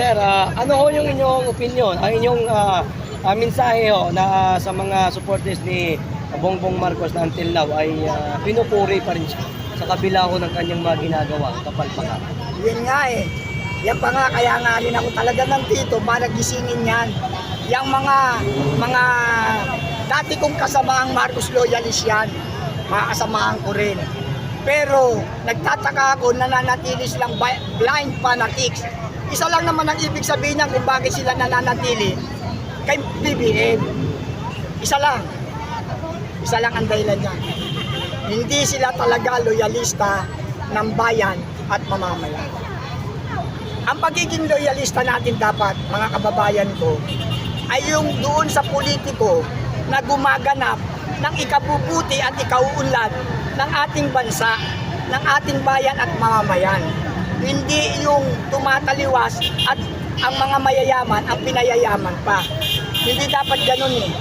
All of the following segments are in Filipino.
Sir, ah, ano ho yung inyong opinion, ang inyong ah, ah, mensahe ho na ah, sa mga supporters ni Bongbong Marcos na until now ay ah, pinupuri pa rin siya sa kabila ho ng kanyang mga ginagawa, kapalpakan. Yun nga eh. Yan pa nga, kaya nga rin ako talaga nandito para gisingin yan. Yang mga, mga dati kong kasamaang Marcos Loyalist yan. Mga kasamahan ko rin. Pero nagtataka ako nananatili silang bi- blind fanatics. Isa lang naman ang ibig sabihin niyan kung bakit sila nananatili kay BBM. Isa lang. Isa lang ang dahilan niya. Hindi sila talaga loyalista ng bayan at mamamayan. Ang pagiging loyalista natin dapat, mga kababayan ko, ay yung doon sa politiko na gumaganap ng ikabubuti at ikauunlad ng ating bansa, ng ating bayan at mamamayan. Hindi yung tumataliwas at ang mga mayayaman ang pinayayaman pa. Hindi dapat ganun eh.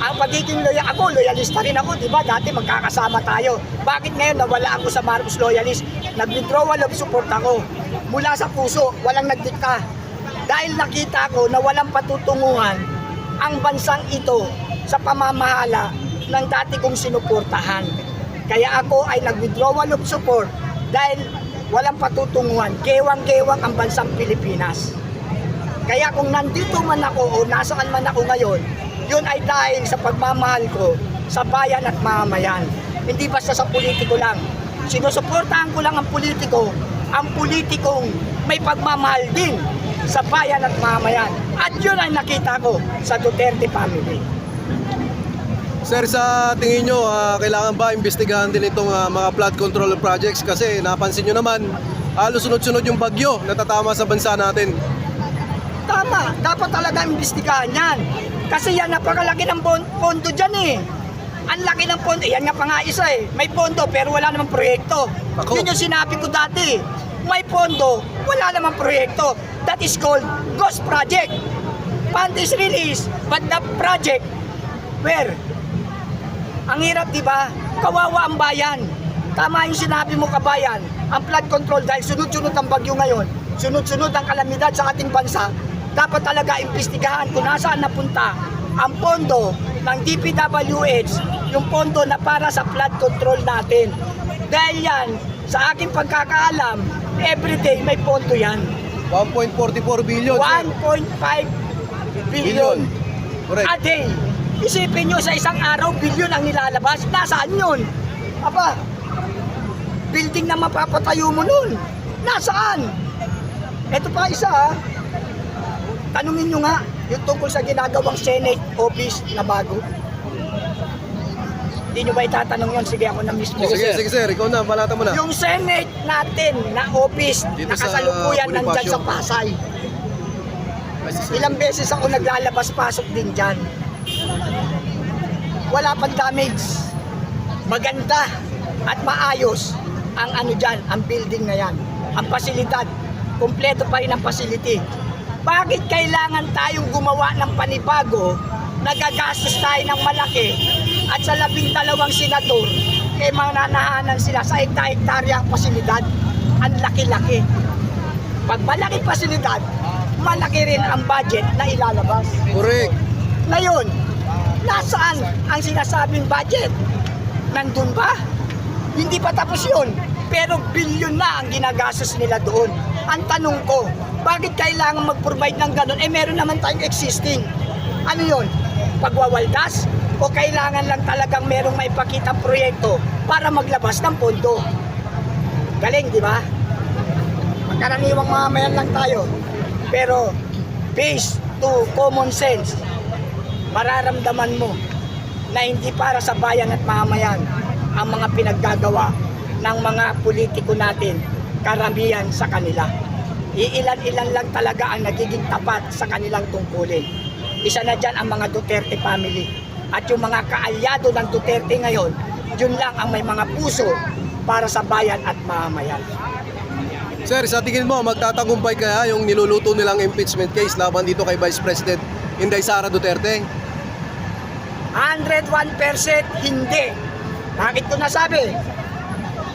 Ang pagiging loyal, ako loyalista rin ako, di ba? Dati magkakasama tayo. Bakit ngayon nawala ako sa Marcos Loyalist? Nag-withdrawal of support ako. Mula sa puso, walang nagdikta. Dahil nakita ko na walang patutunguhan ang bansang ito sa pamamahala ng dati kong sinuportahan. Kaya ako ay nag-withdrawal of support dahil walang patutunguhan. Gewang-gewang ang bansang Pilipinas. Kaya kung nandito man ako o nasaan man ako ngayon, yun ay dahil sa pagmamahal ko sa bayan at mamamayan. Hindi basta sa politiko lang. Sinusuportahan ko lang ang politiko, ang politikong may pagmamahal din sa bayan at mamamayan. At yun ay nakita ko sa Duterte family. Sir, sa tingin nyo, ah, kailangan ba imbestigahan din itong ah, mga flood control projects? Kasi napansin nyo naman, halos sunod-sunod yung bagyo na tatama sa bansa natin. Tama, dapat talaga imbestigahan yan. Kasi yan, napakalaki ng pondo dyan eh. Ang laki ng pondo, yan nga pa nga isa eh. May pondo pero wala namang proyekto. Ako. Yun yung sinabi ko dati. May pondo, wala namang proyekto. That is called ghost project. Fund is released, but the project, where? Ang hirap, di ba? Kawawa ang bayan. Tama yung sinabi mo, kabayan. Ang flood control, dahil sunod-sunod ang bagyo ngayon, sunod-sunod ang kalamidad sa ating bansa, dapat talaga imbestigahan kung nasaan napunta ang pondo ng DPWH, yung pondo na para sa flood control natin. Dahil yan, sa aking pagkakaalam, everyday may pondo yan. 1.44 billion, sir. 1.5 billion Correct. a day. Isipin nyo sa isang araw, bilyon ang nilalabas. Nasaan yun? Aba, building na mapapatayo mo nun. Nasaan? Ito pa isa ha. Tanungin nyo nga, yung tungkol sa ginagawang Senate office na bago. Hindi nyo ba itatanong yun? Sige ako na mismo. Sige, sige, sir. Ikaw na, balata mo na. Yung Senate natin na office Dito na sa kasalukuyan nandyan Bonifacio. sa Pasay. Ilang beses ako naglalabas-pasok din dyan. Wala pang damage. Maganda at maayos ang ano dyan, ang building na yan. Ang pasilidad. Kompleto pa rin ang facility. Bakit kailangan tayong gumawa ng panibago, nagagastos tayo ng malaki, at sa labing dalawang senador, eh mananahanan sila sa hekta-hektarya ang pasilidad. Ang laki-laki. Pag malaki pasilidad, malaki rin ang budget na ilalabas. Correct. Ngayon, nasaan ang sinasabing budget? Nandun ba? Hindi pa tapos yun. Pero bilyon na ang ginagastos nila doon. Ang tanong ko, bakit kailangan mag-provide ng ganun? Eh meron naman tayong existing. Ano yun? Pagwawaldas? O kailangan lang talagang merong maipakita proyekto para maglabas ng pondo? Galing, di ba? Magkaraniwang mamamayan lang tayo. Pero based to common sense, mararamdaman mo na hindi para sa bayan at mamamayan ang mga pinaggagawa ng mga politiko natin, karamihan sa kanila. Iilan-ilan lang talaga ang nagiging tapat sa kanilang tungkulin. Isa na dyan ang mga Duterte family. At yung mga kaalyado ng Duterte ngayon, yun lang ang may mga puso para sa bayan at mamamayan. Sir, sa tingin mo, magtatagumpay kaya yung niluluto nilang impeachment case laban dito kay Vice President Inday Sara Duterte? 101% hindi. Bakit ko nasabi?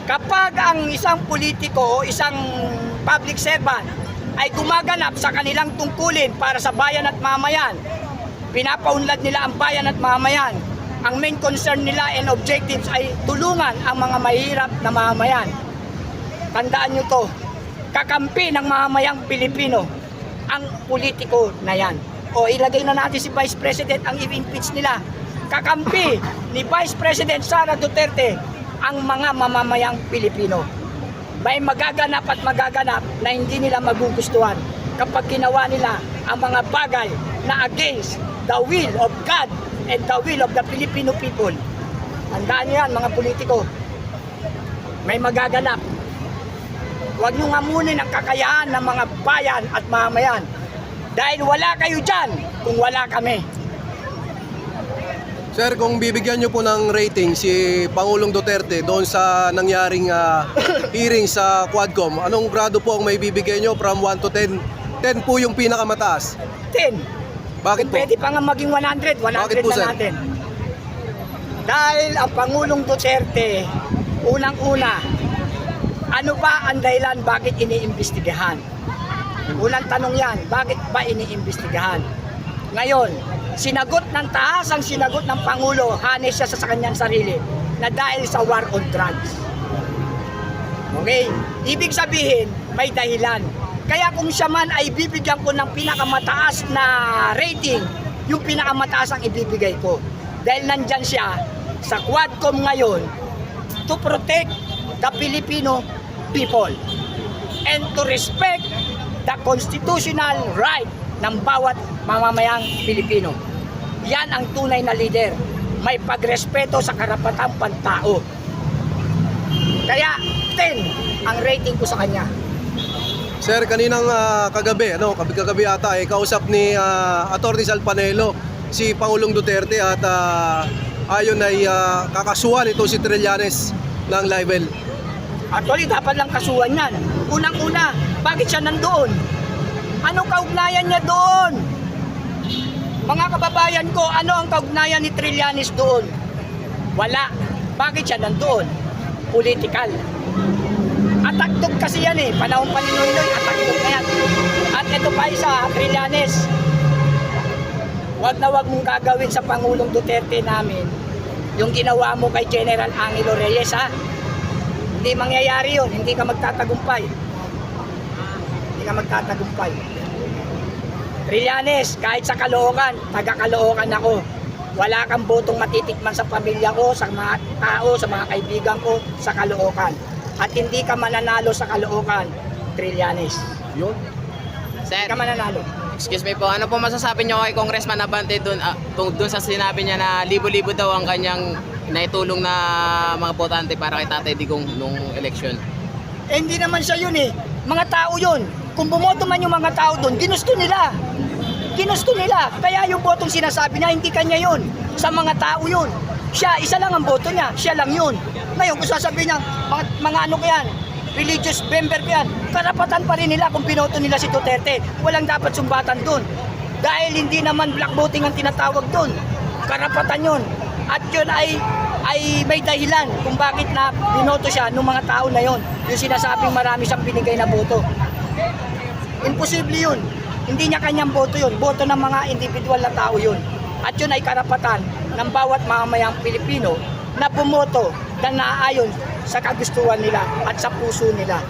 Kapag ang isang politiko isang public servant ay gumaganap sa kanilang tungkulin para sa bayan at mamayan. Pinapaunlad nila ang bayan at mamayan. Ang main concern nila and objectives ay tulungan ang mga mahirap na mamayan. Tandaan nyo to, kakampi ng mamamayang Pilipino ang politiko na yan. O ilagay na natin si Vice President ang i-impeach nila. Kakampi ni Vice President Sara Duterte ang mga mamamayang Pilipino. May magaganap at magaganap na hindi nila magugustuhan kapag ginawa nila ang mga bagay na against the will of God and the will of the Filipino people. Tandaan nyo yan mga politiko. May magaganap Huwag nyo ngamunin ang kakayahan ng mga bayan at mamayan. Dahil wala kayo dyan kung wala kami. Sir, kung bibigyan nyo po ng rating si Pangulong Duterte doon sa nangyaring ah, hearing sa Quadcom, anong grado po ang may bibigay nyo from 1 to 10? 10 po yung pinakamataas. 10. Bakit Kung po? pwede pa nga maging 100, 100 Bakit po, na sir? natin. Dahil ang Pangulong Duterte, unang-una, ano ba ang dahilan bakit iniimbestigahan? Unang tanong yan, bakit ba iniimbestigahan? Ngayon, sinagot ng taas ang sinagot ng Pangulo, hanes siya sa, kanyang sarili, na dahil sa war on drugs. Okay? Ibig sabihin, may dahilan. Kaya kung siya man ay bibigyan ko ng pinakamataas na rating, yung pinakamataas ang ibibigay ko. Dahil nandyan siya sa Quadcom ngayon to protect the Filipino people and to respect the constitutional right ng bawat mamamayang Pilipino. Yan ang tunay na leader. May pagrespeto sa karapatang pantao. Kaya 10 ang rating ko sa kanya. Sir, kaninang ah, kagabi, ano, kagabi ata, eh, kausap ni uh, Atty. Salpanelo si Pangulong Duterte at ah, ayon ay ah, kakasuhan ito si Trillanes ng libel. Actually, dapat lang kasuhan yan. Unang-una, bakit siya nandoon? Anong kaugnayan niya doon? Mga kababayan ko, ano ang kaugnayan ni Trillanes doon? Wala. Bakit siya nandoon? Political. Ataktok kasi yan eh. Panahon pa ni Noynoy, ataktok na yan. At ito pa isa, Trillanes. Huwag na huwag mong gagawin sa Pangulong Duterte namin yung ginawa mo kay General Angelo Reyes ha. Hindi mangyayari yun. Hindi ka magtatagumpay. Hindi ka magtatagumpay. Trillanes, kahit sa Caloocan, taga Caloocan ako. Wala kang botong matitikman sa pamilya ko, sa mga tao, sa mga kaibigan ko, sa Caloocan. At hindi ka mananalo sa Caloocan, Trillanes. Yun. Hindi Sir, ka mananalo. excuse me po, ano po masasabi niyo kay Congressman Abante doon ah, tung- doon sa sinabi niya na libo-libo daw ang kanyang naitulong na mga botante para kay Tatay Digong nung election? Eh, hindi naman siya yun eh. Mga tao yun. Kung bumoto man yung mga tao doon, ginusto nila. Ginusto nila. Kaya yung botong sinasabi niya, hindi kanya yun. Sa mga tao yun. Siya, isa lang ang boto niya. Siya lang yun. Ngayon, kung sasabihin niya, mga, mga ano ko yan, religious member yan, karapatan pa rin nila kung binoto nila si Duterte. Walang dapat sumbatan doon. Dahil hindi naman black voting ang tinatawag doon. Karapatan yun. At yun ay ay may dahilan kung bakit na binoto siya ng mga tao na yon. Yung sinasabing marami siyang binigay na boto. Imposible yun. Hindi niya kanyang boto yun. Boto ng mga individual na tao yun. At yun ay karapatan ng bawat mamamayang Pilipino na bumoto na naayon sa kagustuhan nila at sa puso nila.